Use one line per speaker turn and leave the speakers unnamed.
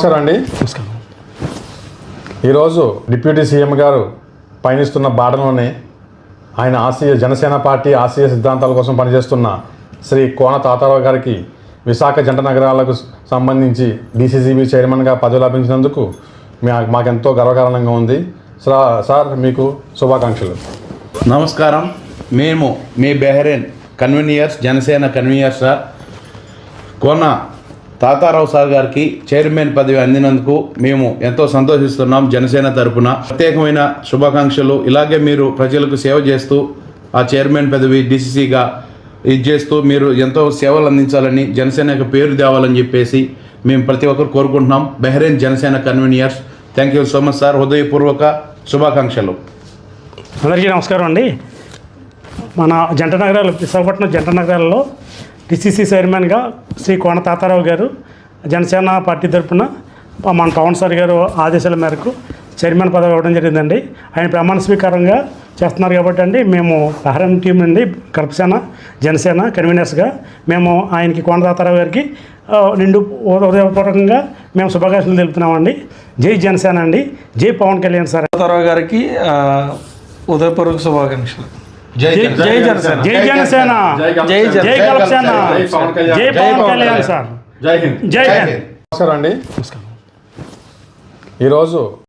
నమస్కారం. అండి
నమస్కారం.
ఈరోజు డిప్యూటీ సీఎం గారు పయనిస్తున్న బాటలోనే ఆయన ఆశయ జనసేన పార్టీ ఆశయ సిద్ధాంతాల కోసం పనిచేస్తున్న శ్రీ కోన తాతారావు గారికి విశాఖ జంట నగరాలకు సంబంధించి డీసీసీబీ చైర్మన్గా పదవి లభించినందుకు మా- మాకెంతో గర్వకారణంగా ఉంది. సార్ సార్ మీకు శుభాకాంక్షలు.
నమస్కారం. మేము మీ Bahrain conveners Janasena conveners sir. Kona Tatarao sir గారికి చైర్మన్ పదవి అందినందుకు మేము ఎంతో సంతోషిస్తున్నాం జనసేన తరపున. ప్రత్యేకమైన శుభాకాంక్షలు. ఇలాగే మీరు ప్రజలకు సేవ చేస్తూ ఆ చైర్మన్ పదవి డిసిసిగా ఇది చేస్తూ మీరు ఎంతో సేవలు అందించాలని జనసేన యొక్క పేరు తేవాలని చెప్పేసి మేము ప్రతి ఒక్కరు కోరుకుంటున్నాం. Bahrain Janasena conveners thank you so much sir. హృదయపూర్వక శుభాకాంక్షలు.
అందరికీ నమస్కారం అండి. మన జంట నగరాలు విశాఖపట్నం జంట నగరాల్లో డిసిసి చైర్మన్గా శ్రీ కోన తాతారావు గారు జనసేన పార్టీ తరఫున మన పవన్ సార్ గారు ఆదేశాల మేరకు చైర్మన్ పదవి ఇవ్వడం జరిగిందండి. ఆయన ప్రమాణ స్వీకారంగా చేస్తున్నారు కాబట్టి అండి మేము బహ్రెన్ టీం నుండి కల్పసేన జనసేన కన్వీనర్స్గా మేము ఆయనకి కోన తాతారావు గారికి నిండు ఉదయపూర్వకంగా మేము శుభాకాంక్షలు తెలుపుతున్నామండి. జై జనసేన అండి జై పవన్ కళ్యాణ్ సార్.
తాతారావు గారికి ఉదయపూర్వక శుభాకాంక్షలు.
జై
జనసేన. జై జనసేన.
జై
కలపసేన. జై పవన్ కళ్యాణ్ సార్.
జై హింద్.
జై హింద్.
నమస్కారం. అండి
నమస్కారం.
ఈరోజు